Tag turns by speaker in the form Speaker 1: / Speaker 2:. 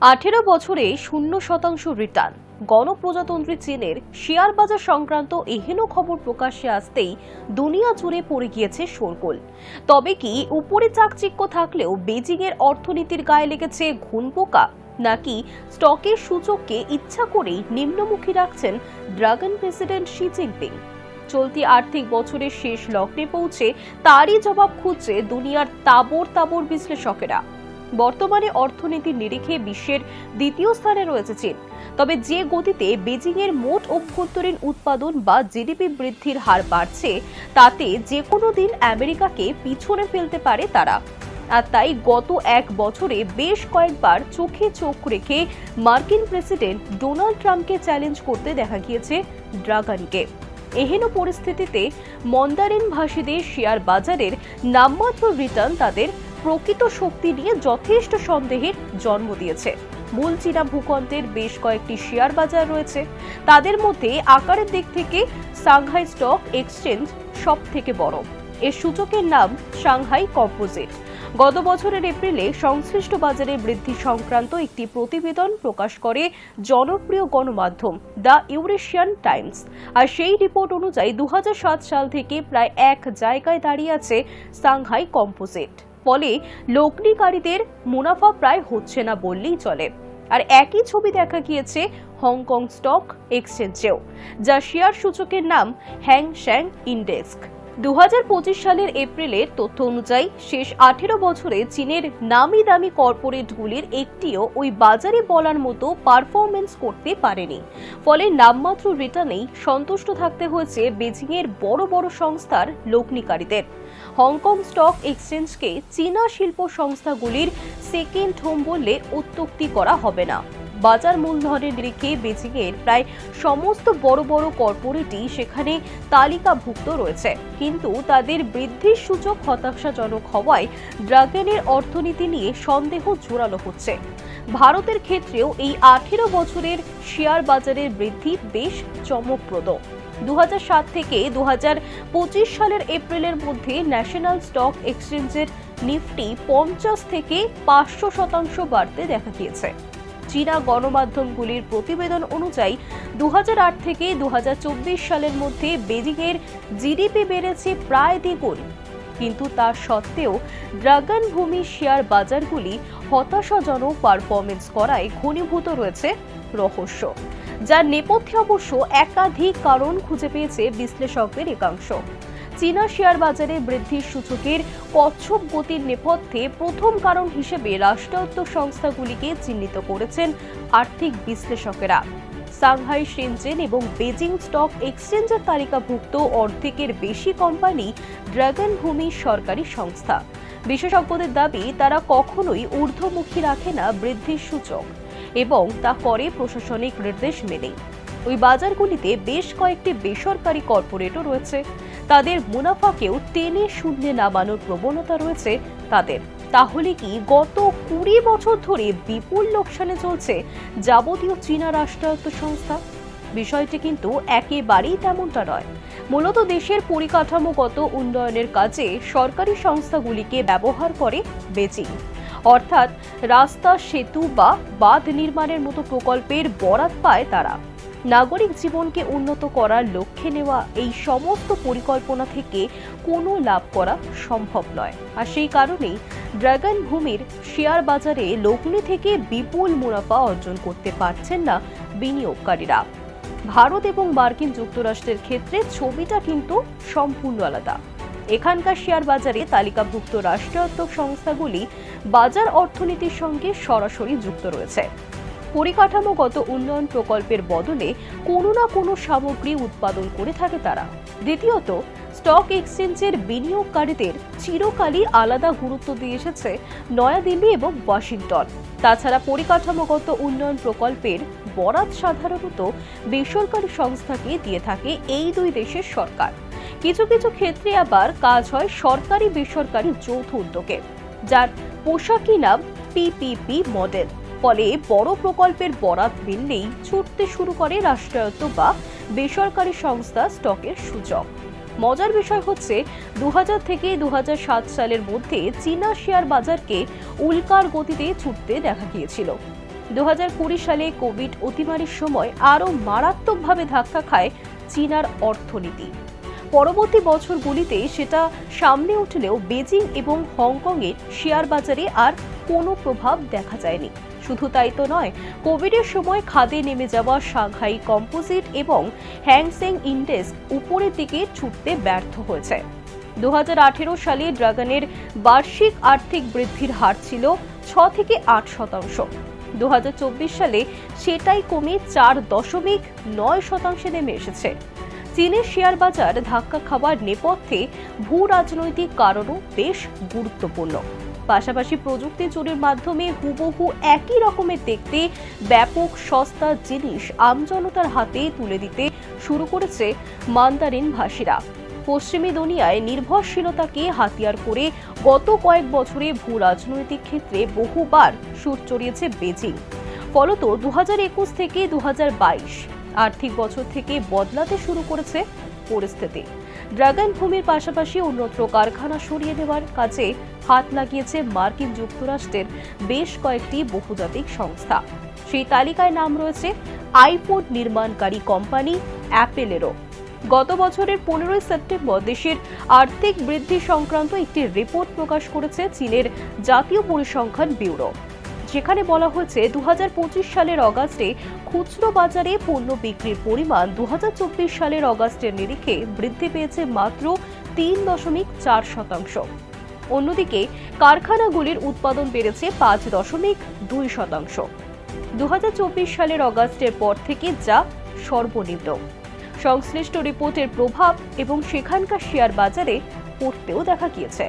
Speaker 1: আঠেরো বছরে শূন্য শতাংশ রিটার্ন গণপ্রজাতন্ত্রী চীনের শেয়ার বাজার সংক্রান্ত এহেন খবর প্রকাশ্যে আসতেই দুনিয়া জুড়ে পড়ে গিয়েছে শোরগোল। তবে কি উপরে চাকচিক্য থাকলেও বেজিংয়ের অর্থনীতির গায়ে লেগেছে ঘুণ পোকা নাকি স্টকের সূচককে ইচ্ছা করেই নিম্নমুখী রাখছেন ড্রাগন প্রেসিডেন্ট শি জিনপিং? চলতি আর্থিক বছরের শেষ লগ্নে পৌঁছে তারই জবাব খুঁজছে দুনিয়ার তাবর তাবর বিশ্লেষকেরা। বর্তমানে অর্থনীতির নিরিখে বিশ্বের দ্বিতীয় স্থানে রয়েছে চীন। তবে যে গতিতে বেজিংয়ের মোট অভ্যন্তরীণ উৎপাদন বা জিডিপি বৃদ্ধির হার বাড়ছে, তাতে যে কোনো দিন আমেরিকাকে পিছনে ফেলতে পারে তারা। আর তাই গত এক বছরে বেশ কয়েকবার চোখে চোখ রেখে মার্কিন প্রেসিডেন্ট ডোনাল্ড ট্রাম্পকে চ্যালেঞ্জ করতে দেখা গিয়েছে ড্রাগানকে। এহেন পরিস্থিতিতে মন্দারিন ভাষীদের শেয়ার বাজারের নামমাত্র রিটার্ন তাদের প্রকৃত শক্তি নিয়ে যথেষ্ট সন্দেহের জন্ম দিয়েছে। মূল চীনা ভূখণ্ডের বেশ কয়েকটি শেয়ার বাজার রয়েছে। তাদের মধ্যে আকারের দিক থেকে সাংহাই স্টক এক্সচেঞ্জ সব থেকে বড়। এর সূচকের নাম সাংহাই কম্পোজিট। গত বছরের এপ্রিলে সংশ্লিষ্ট বাজারে বৃদ্ধি সংক্রান্ত একটি প্রতিবেদন প্রকাশ করে জনপ্রিয় গণমাধ্যম দ্য ইউরেশিয়ান টাইমস। আর সেই রিপোর্ট অনুযায়ী দু হাজার সাত সাল থেকে প্রায় এক জায়গায় দাঁড়িয়ে আছে সাংহাই কম্পোজিট। ফলে লগ্নিকারীদের মুনাফা প্রায় হচ্ছে না বললেই চলে। আর একই ছবি দেখা গিয়েছে হংকং স্টক এক্সচেঞ্জেও, যা শেয়ার সূচকের নাম হ্যাং শ্যাং ইন্ডেক্স দু সালের এপ্রিলের তথ্য অনুযায়ী শেষ আঠেরো বছরে চীনের নামি দামি কর্পোরেটগুলির একটিও ওই বাজারে বলার মতো পারফরমেন্স করতে পারেনি। ফলে নামমাত্র রিটার্নেই সন্তুষ্ট থাকতে হয়েছে বেজিংয়ের বড় বড় সংস্থার লগ্নিকারীদের। হংকং স্টক এক্সচেঞ্জকে চীনা শিল্প সংস্থাগুলির সেকেন্ড হোম বললে উত্তক্তি করা হবে না। বাজার মূলধনের নিরিখে বেজিংয়ের প্রায় সমস্ত বড় বড় কর্পোরেটই সেখানে তালিকাভুক্ত রয়েছে। কিন্তু তাদের বৃদ্ধির সূচক হতাশাজনক হওয়ায় ড্রাগনের অর্থনীতি নিয়ে সন্দেহ জোরালো হচ্ছে। ভারতের ক্ষেত্রেও এই আঠেরো বছরের শেয়ার বাজারের বৃদ্ধি বেশ চমকপ্রদ। দু হাজার সাত থেকে দু হাজার পঁচিশ সালের এপ্রিলের মধ্যে ন্যাশনাল স্টক এক্সচেঞ্জের নিফটি পঞ্চাশ থেকে পাঁচশো শতাংশ বাড়তে দেখা গিয়েছে। চীনা গণমাধ্যমগুলির প্রতিবেদন অনুযায়ী দু হাজার আট থেকে দু হাজার চব্বিশ সালের মধ্যে বেজিংয়ের জিডিপি বেড়েছে প্রায় দ্বিগুণ। কিন্তু তা সত্ত্বেও ড্রাগন ভূমি শেয়ার বাজারগুলি হতাশাজনক পারফরমেন্স করায় ঘনীভূত রয়েছে। রহস্য, যার নেপথ্যে অবশ্য একাধিক কারণ খুঁজে পেয়েছে বিশ্লেষকদের একাংশ। চীনা শেয়ার বাজারে বৃদ্ধির সূচকের কচ্ছপ গতির নেপথ্যে প্রথম কারণ হিসেবে রাষ্ট্রায়ত্ত সংস্থাগুলিকে চিহ্নিত করেছেন আর্থিক বিশ্লেষকেরা। সাংহাই সেনজেন এবং বেজিং স্টক এক্সচেঞ্জের তালিকাভুক্ত অর্ধেকের বেশি কোম্পানি ড্রাগন ভূমি সরকারি সংস্থা। বিশেষজ্ঞদের দাবি, তারা কখনোই ঊর্ধ্বমুখী রাখে না বৃদ্ধির সূচক। এবং তা করে প্রশাসনিক নির্দেশ মেনেই ওই বাজারগুলিতে বেশ কয়েকটি বেসরকারি কর্পোরেটও রয়েছে। তাদের মুনাফাকেও টেনে শূন্যে নামানোর প্রবণতা রয়েছে তাদের। তাহলে কি গত কুড়ি বছর ধরে বিপুল লোকসানে চলছে যাবতীয় চীনা রাষ্ট্রায়ত্ত সংস্থা? বিষয়টি কিন্তু একেবারেই তেমনটা নয়। মূলত দেশের পরিকাঠামোগত উন্নয়নের কাজে সরকারি সংস্থাগুলিকে ব্যবহার করে বেজিং। অর্থাৎ রাস্তা, সেতু বা বাঁধ নির্মাণের মতো প্রকল্পের বরাত পায় তারা। নাগরিক জীবনকে উন্নত করার লক্ষ্যে নেওয়া এই সমস্ত পরিকল্পনা থেকে কোনো লাভ করা সম্ভব নয়। আর সেই কারণেই ড্রাগন ভূমির শেয়ার বাজারে লগ্নি থেকে বিপুল মুনাফা অর্জন করতে পারছেন না বিনিয়োগকারীরা। ভারত এবং মার্কিন যুক্তরাষ্ট্রের ক্ষেত্রে ছবিটা কিন্তু সম্পূর্ণ আলাদা। এখানকার শেয়ার বাজারে তালিকাভুক্ত রাষ্ট্রায়ত্ত সংস্থাগুলি বাজার অর্থনীতির সঙ্গে সরাসরি যুক্ত রয়েছে। পরিকাঠামোগত উন্নয়ন প্রকল্পের বদলে কোনো না কোনো সামগ্রী উৎপাদন করে থাকে তারা। দ্বিতীয়ত স্টক এক্সচেঞ্জের বিনিয়োগকারীদের চিরকালই আলাদা গুরুত্ব দিয়ে এসেছে নয়াদিল্লি এবং ওয়াশিংটন। তাছাড়া পরিকাঠামোগত উন্নয়ন প্রকল্পের বরাত সাধারণত বেসরকারি সংস্থাকে দিয়ে থাকে এই দুই দেশের সরকার। কিছু কিছু ক্ষেত্রে আবার কাজ হয় সরকারি বেসরকারি যৌথ উদ্যোগে। যার পোশাকি নাম পিপিপি মডেল। ফলে বড় প্রকল্পের বরাত মিললেই ছুটতে শুরু করে রাষ্ট্রায়ত্ত বা বেসরকারি সংস্থা স্টকের সূচক। মজার বিষয় হচ্ছে দু হাজার থেকে দু হাজার সাত সালের মধ্যে চীনা শেয়ার বাজারকে উল্কার গতিতে ছুটতে দেখা গিয়েছিল। দু হাজার কুড়ি সালে কোভিড অতিমারির সময় আরও মারাত্মকভাবে ধাক্কা খায় চীনার অর্থনীতি। পরবর্তী বছরগুলিতে সেটা সামনে উঠলেও বেজিং এবং হংকংয়ের শেয়ার বাজারে আর কোনো প্রভাব দেখা যায়নি। শুধু তাই তো নয়, কোভিডের সময় খাদে নেমে যাওয়া সাংহাই কম্পোজিট এবং হ্যাংসেং ইন্ডেক্স উপরের দিকে ছুটতে ব্যর্থ হয়েছে। দু হাজার আঠেরো সালে ড্রাগনের বার্ষিক আর্থিক বৃদ্ধির হার ছিল ছ থেকে আট শতাংশ। দু হাজার চব্বিশ সালে সেটাই কমে চার দশমিক নয় শতাংশে নেমে এসেছে। চীনের শেয়ার বাজার ধাক্কা খাওয়ার নেপথ্যে ভূ রাজনৈতিক কারণও বেশ গুরুত্বপূর্ণ। পাশাপাশি প্রযুক্তি চুরির মাধ্যমে হুবহু একই রকমের দেখতে ব্যাপক সস্তা জিনিস আমজনতার হাতে তুলে দিতে শুরু করেছে মান্দারিন ভাষীরা পশ্চিমী দুনিয়ায় নির্ভরশীলতাকে হাতিয়ার করে গত কয়েক বছরে ভূ রাজনৈতিক ক্ষেত্রে বহুবার সুর চড়িয়েছে বেজিং। ফলত দু থেকে দু হাজার বাইশ আর্থিক বছর থেকে বদলাতে শুরু করেছে পরিস্থিতি। ড্রাগন ভূমির পাশাপাশি অন্যত্র কারখানা সরিয়ে দেওয়ার কাজে হাত লাগিয়েছে মার্কিন যুক্তরাষ্ট্রের বেশ কয়েকটি বহুজাতিক সংস্থা। সেই তালিকায় নাম রয়েছে আইফোন নির্মাণকারী কোম্পানি অ্যাপেলেরও। গত বছরের পনেরোই সেপ্টেম্বর দেশের আর্থিক বৃদ্ধি সংক্রান্ত একটি রিপোর্ট প্রকাশ করেছে চীনের জাতীয় পরিসংখ্যান ব্যুরো। যেখানে বলা হয়েছে দু হাজার পঁচিশ সালের অগাস্টে খুচরো বাজারে পণ্য বিক্রির পরিমাণ দু হাজার চব্বিশ সালের অগাস্টের নিরিখে বৃদ্ধি পেয়েছে মাত্র তিন দশমিক চার শতাংশ। অন্যদিকে, কারখানাগুলির উৎপাদন বেড়েছে পাঁচ দশমিক দুই শতাংশ। দু হাজার চব্বিশ সালের অগাস্টের পর থেকে যা সর্বনিম্ন। সংশ্লিষ্ট রিপোর্টের প্রভাব এবং সেখানকার শেয়ার বাজারে পড়তেও দেখা গিয়েছে।